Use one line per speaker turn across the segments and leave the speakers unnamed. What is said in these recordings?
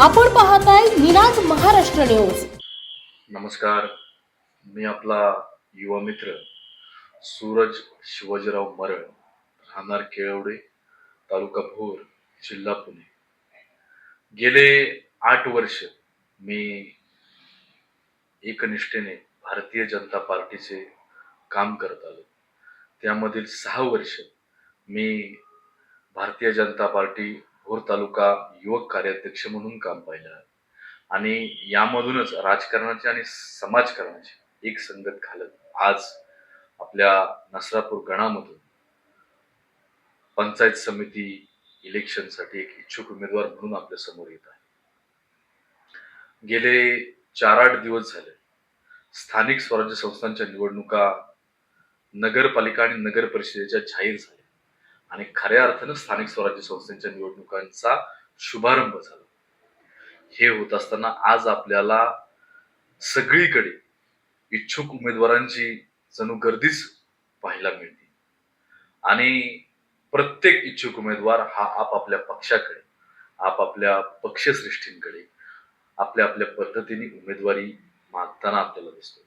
आपण पाहताय निनाद महाराष्ट्र न्यूज.
नमस्कार. मी आपला युवा मित्र सूरज शिवाजीराव मरळ राहणार केळवडे तालुका भोर जिल्हा पुणे. गेले आठ वर्ष मी एकनिष्ठेने भारतीय जनता पार्टीचे काम करत आलो. त्यामधील सहा वर्ष मी भारतीय जनता पार्टी भोर तालुका युवक कार्याध्यक्ष म्हणून काम पाहिलं. आणि यामधूनच राजकारणाची आणि समाजकारणाची एक संगत घालत आज आपल्या नसरापूर गणामधून पंचायत समिती इलेक्शनसाठी एक इच्छुक उमेदवार म्हणून आपल्यासमोर येत आहे. गेले चार आठ दिवस झाले स्थानिक स्वराज्य संस्थांच्या निवडणुका नगरपालिका आणि नगर परिषदेच्या जाहीर झाल्या. आणि खऱ्या अर्थानं स्थानिक स्वराज्य संस्थांच्या निवडणुकांचा शुभारंभ झाला. हे होत असताना आज आपल्याला सगळीकडे इच्छुक उमेदवारांची जणू गर्दीच पाहायला मिळते. आणि प्रत्येक इच्छुक उमेदवार हा आपापल्या पक्षाकडे आपापल्या पक्षश्रेष्ठींकडे आपल्या आपल्या पद्धतीने उमेदवारी मागताना आपल्याला दिसतो.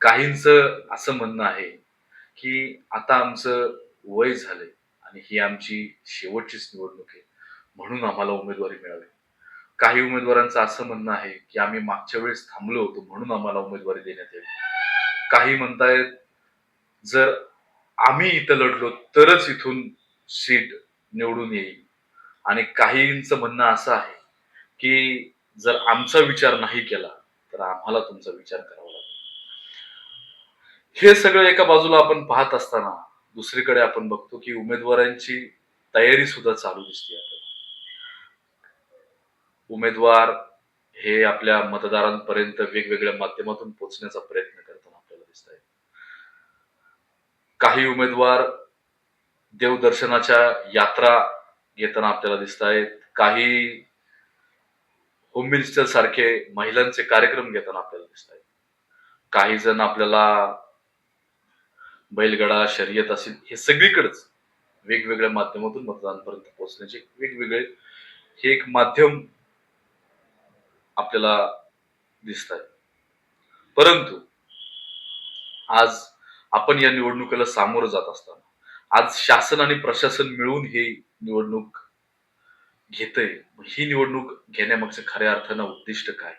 काहींचं असं म्हणणं आहे की आता आमचं वय झाले आणि ही आमची शेवटचीच निवडणूक आहे म्हणून आम्हाला उमेदवारी मिळाली. काही उमेदवारांचं असं म्हणणं आहे की आम्ही मागच्या वेळेस थांबलो होतो म्हणून आम्हाला उमेदवारी देण्यात येईल. काही म्हणतायत जर आम्ही इथं लढलो तरच इथून सीट निवडून येईल. आणि काहींचं म्हणणं असं आहे की जर आमचा विचार नाही केला तर आम्हाला तुमचा विचार करावा लागेल. हे सगळं एका बाजूला आपण पाहत असताना दुसरीकडे आपण बघतो की उमेदवारांची तयारी सुद्धा चालू दिसते आपल्याला उमेदवार हे आपल्या मतदारांपर्यंत वेगवेगळ्या माध्यमातून पोहोचण्याचा प्रयत्न करताना आपल्याला दिसत आहे काही उमेदवार देवदर्शनाच्या यात्रा घेताना आपल्याला दिसत आहेत. काही होम मिनिस्टर सारखे महिलांचे कार्यक्रम घेताना आपल्याला दिसत आहेत. काही जण आपल्याला बैलगडा शर्यत असेल हे सगळीकडेच वेगवेगळ्या माध्यमातून मतदानपर्यंत पोहोचण्याचे वेगवेगळे हे एक माध्यम आपल्याला दिसत आहे. परंतु आज आपण या निवडणुकीला सामोरं जात असताना आज शासन आणि प्रशासन मिळून हे निवडणूक घेतय ही निवडणूक घेण्यामागचं खऱ्या अर्थानं उद्दिष्ट काय?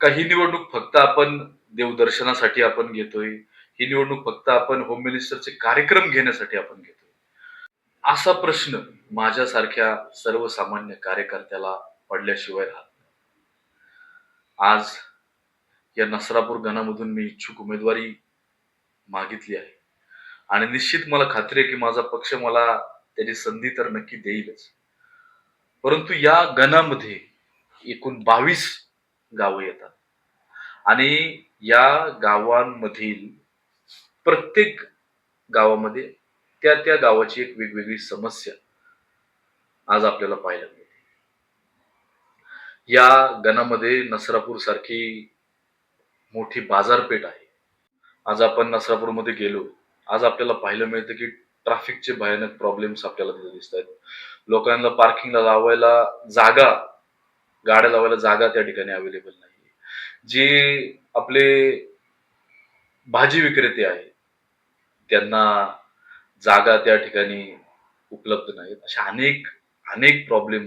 का ही निवडणूक फक्त आपण देवदर्शनासाठी आपण घेतोय? ही निवडणूक फक्त आपण होम मिनिस्टरचे कार्यक्रम घेण्यासाठी आपण घेतो असा प्रश्न माझ्यासारख्या सर्वसामान्य कार्यकर्त्याला पडल्याशिवाय राहत नाही. आज या नसरापूर गणामधून मी इच्छुक उमेदवारी मागितली आहे. आणि निश्चित मला खात्री आहे की माझा पक्ष मला त्याची संधी तर नक्की देईलच. परंतु या गणामध्ये एकूण बावीस गावं येतात. आणि या गावांमधील प्रत्येक गावामध्ये त्या त्या गावाची एक वेगवेगळी समस्या आज आपल्याला पाहायला मिळते. या गणामध्ये नसरापूर सारखी मोठी बाजारपेठ आहे. आज आपण नसरापूरमध्ये गेलो आज आपल्याला पाहायला मिळतं की ट्रॅफिकचे भयानक प्रॉब्लेम्स आपल्याला तिथे दिसत आहेत लोकांना पार्किंगला लावायला जागा गाड्या लावायला जागा त्या ठिकाणी अवेलेबल नाही जे आपले भाजी विक्रेते आहेत त्यांना जागा त्या ठिकाणी उपलब्ध नाहीत. अशा अनेक अनेक प्रॉब्लेम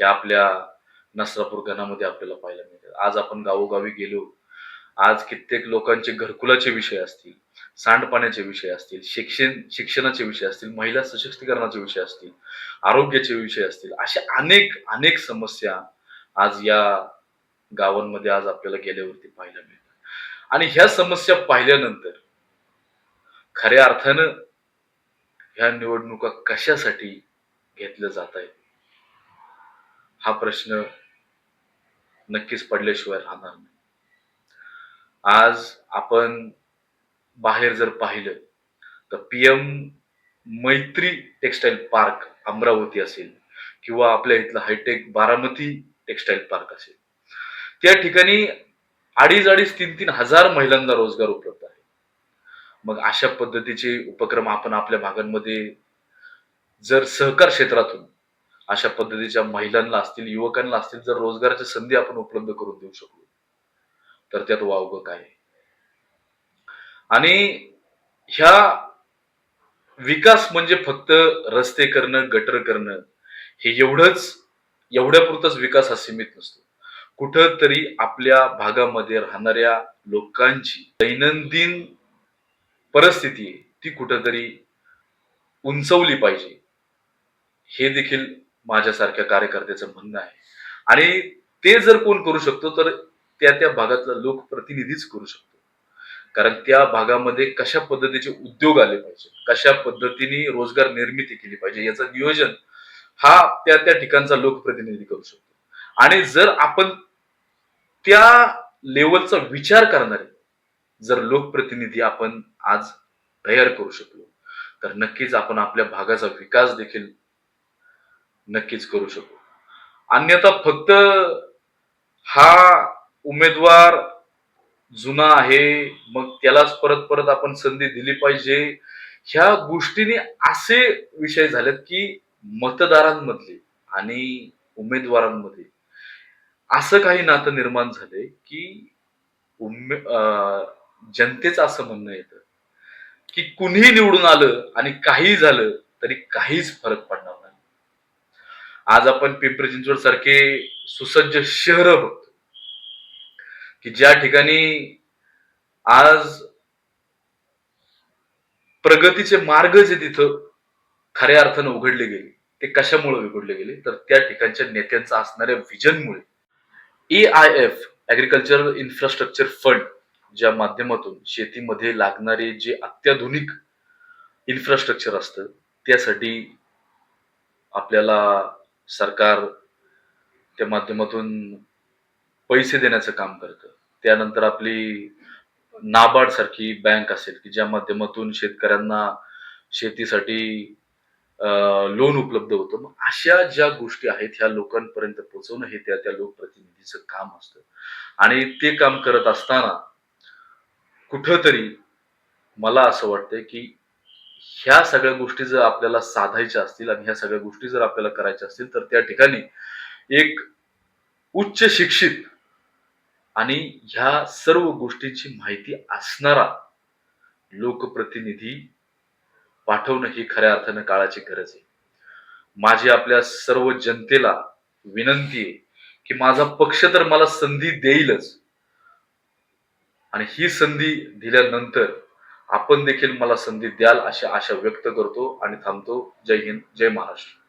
या आपल्या नसरापूर गणामध्ये आपल्याला पाहायला मिळतात. आज आपण गावोगावी गेलो आज कित्येक लोकांचे घरकुलाचे विषय असतील सांडपाण्याचे विषय असतील शिक्षण शिक्षणाचे विषय असतील महिला सशक्तीकरणाचे विषय असतील आरोग्याचे विषय असतील अशा अनेक अनेक समस्या आज या गावांमध्ये आज आपल्याला गेल्यावरती पाहायला मिळतात. आणि ह्या समस्या पाहिल्यानंतर खऱ्या अर्थानं ह्या निवडणुका कशासाठी घेतल्या जात आहेत? हा प्रश्न नक्कीच पडल्याशिवाय राहणार नाही. आज आपण बाहेर जर पाहिलं तर पीएम मैत्री टेक्सटाईल पार्क अमरावती असेल किंवा आपल्या इथलं हायटेक बारामती टेक्सटाईल पार्क असेल. त्या ठिकाणी अडीच अडीच तीन तीन हजार महिलांना रोजगार उपलब्ध मग अशा पद्धतीचे उपक्रम आपण आपल्या भागांमध्ये जर सहकार क्षेत्रातून अशा पद्धतीच्या महिलांना असतील युवकांना असतील जर रोजगाराच्या संधी आपण उपलब्ध करून देऊ शकलो तर त्यात वावग काय आहे? आणि ह्या विकास म्हणजे फक्त रस्ते करणं गटर करणं हे एवढंच एवढ्यापुरताच विकास हा सीमित नसतो कुठं तरी आपल्या भागामध्ये राहणाऱ्या लोकांची दैनंदिन परिस्थिती ती कुठंतरी उंचवली पाहिजे. हे देखील माझ्यासारख्या कार्यकर्त्याचं म्हणणं आहे. आणि ते जर कोण करू शकतो तर त्या त्या भागातला लोकप्रतिनिधीच करू शकतो. कारण त्या भागामध्ये कशा पद्धतीचे उद्योग आले पाहिजे कशा पद्धतीने रोजगार निर्मिती केली पाहिजे याचं नियोजन हा त्या त्या ठिकाणचा लोकप्रतिनिधी करू शकतो. आणि जर आपण त्या लेवलचा विचार करणारे जर लोकप्रतिनिधी आपण आज तयार करू शकलो तर नक्कीच आपण आपल्या भागाचा विकास देखील नक्कीच करू शकू. अन्यथा फक्त हा उमेदवार जुना आहे मग त्यालाच परत परत आपण संधी दिली पाहिजे. ह्या गोष्टीने असे विषय झालेत की मतदारांमधले आणि उमेदवारांमध्ये असं काही नातं निर्माण झाले की उमे अं, जनतेचं असं म्हणणं येतं की कुणीही निवडून आलं आणि काही झालं तरी काहीच फरक पडणार नाही. आज आपण पिंपरी चिंचवड सारखे सुसज्ज शहर बघतो की ज्या ठिकाणी आज प्रगतीचे मार्ग जे तिथं खऱ्या अर्थानं उघडले गेले ते कशामुळे उघडले गेले? तर त्या ठिकाणच्या नेत्यांचा असणाऱ्या विजनमुळे A I F agriculture infrastructure fund ज्या माध्यमातून शेतीमध्ये लागणारे जे अत्याधुनिक इन्फ्रास्ट्रक्चर असतं त्यासाठी आपल्याला सरकार त्या माध्यमातून पैसे देण्याचं काम करतं. त्यानंतर आपली नाबार्ड सारखी बँक असेल की ज्या माध्यमातून शेतकऱ्यांना शेतीसाठी लोन उपलब्ध होतं. मग अशा ज्या गोष्टी आहेत ह्या लोकांपर्यंत पोहोचवणं हे त्या त्या लोकप्रतिनिधीचं काम असतं. आणि ते काम करत असताना कुठंतरी मला असं वाटतंय की ह्या सगळ्या गोष्टी जर आपल्याला साधायच्या असतील आणि ह्या सगळ्या गोष्टी जर आपल्याला करायच्या असतील तर त्या ठिकाणी एक उच्च शिक्षित आणि ह्या सर्व गोष्टींची माहिती असणारा लोकप्रतिनिधी पाठवणं ही खऱ्या अर्थानं काळाची गरज आहे. माझी आपल्या सर्व जनतेला विनंती आहे की माझा पक्ष तर मला संधी देईलच. आणि ही संधी दिल्यानंतर आपण देखील मला संधी द्याल अशी आशा व्यक्त करतो आणि थांबतो. जय हिंद जय महाराष्ट्र.